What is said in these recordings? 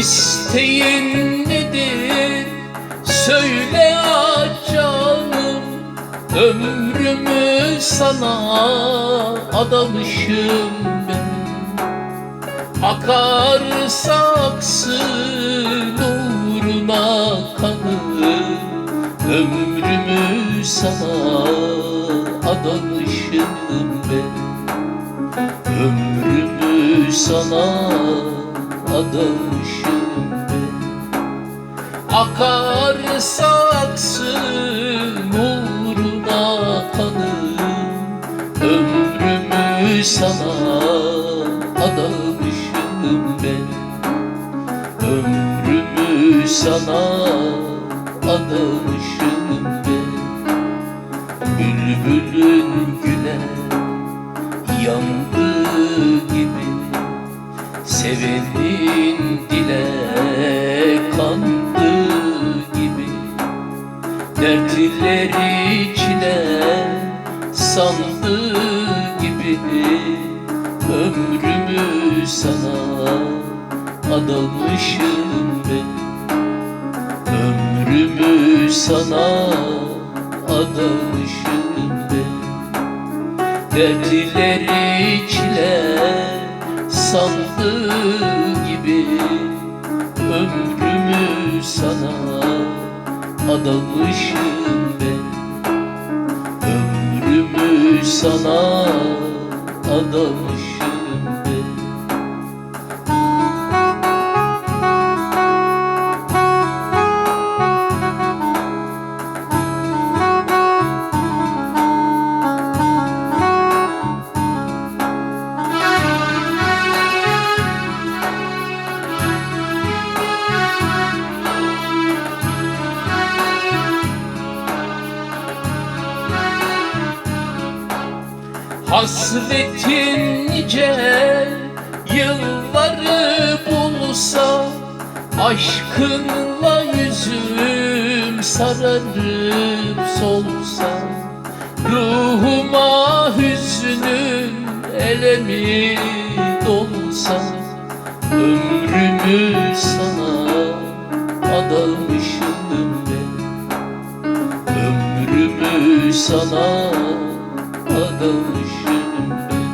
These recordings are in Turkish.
İsteğin nedir? Söyle ah canım Ömrümü sana adamışım ben Akar saksın uğruna kanım Ömrümü sana adamışım ben Ömrümü sana adamışım ben Akar saksın uğruna kanım Ömrümü sana adamışım ben. Ömrümü sana adamışım ben. Bülbülün güle yandığı gibi Sevenin Dertleri çile sandığı gibi Ömrümü sana adamışım ben. Ömrümü sana adamışım ben. Dertleri çile sandığı gibi Ömrümü sana adamışım ben. Ömrümü sana adamışım Hasretin nice yılları bulsa Aşkınla yüzüm sararıp solsa. Ruhuma hüznün elemi dolsa Ömrümü sana adamışım ben Ömrümü sana adamışım ben.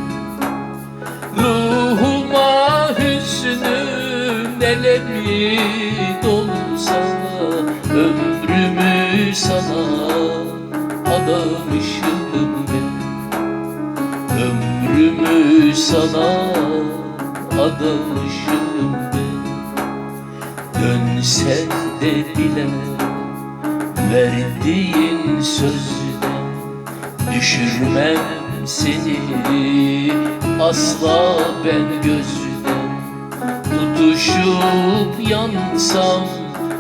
Ruhuma hüznün elemi dolsa Ömrümü sana adamışım ben. Ömrümü sana adamışım ben. Dönsen de bile verdiğin sözden Düşürmem seni. Asla ben gözden Tutuşup yansam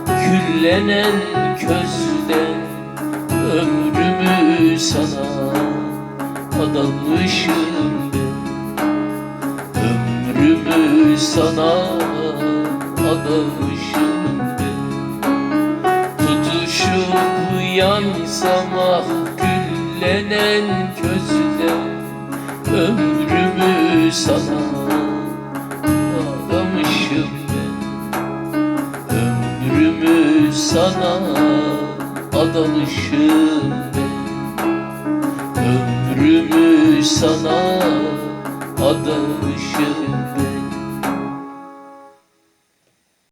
küllenen közden Ömrümü sana adamışım ben. Ömrümü sana adamışım ben. Tutuşup yansam ah güllenen közden Ömrümü sana adamışım ben. Ömrümü sana adamışım ben. Ömrümü sana adamışım ben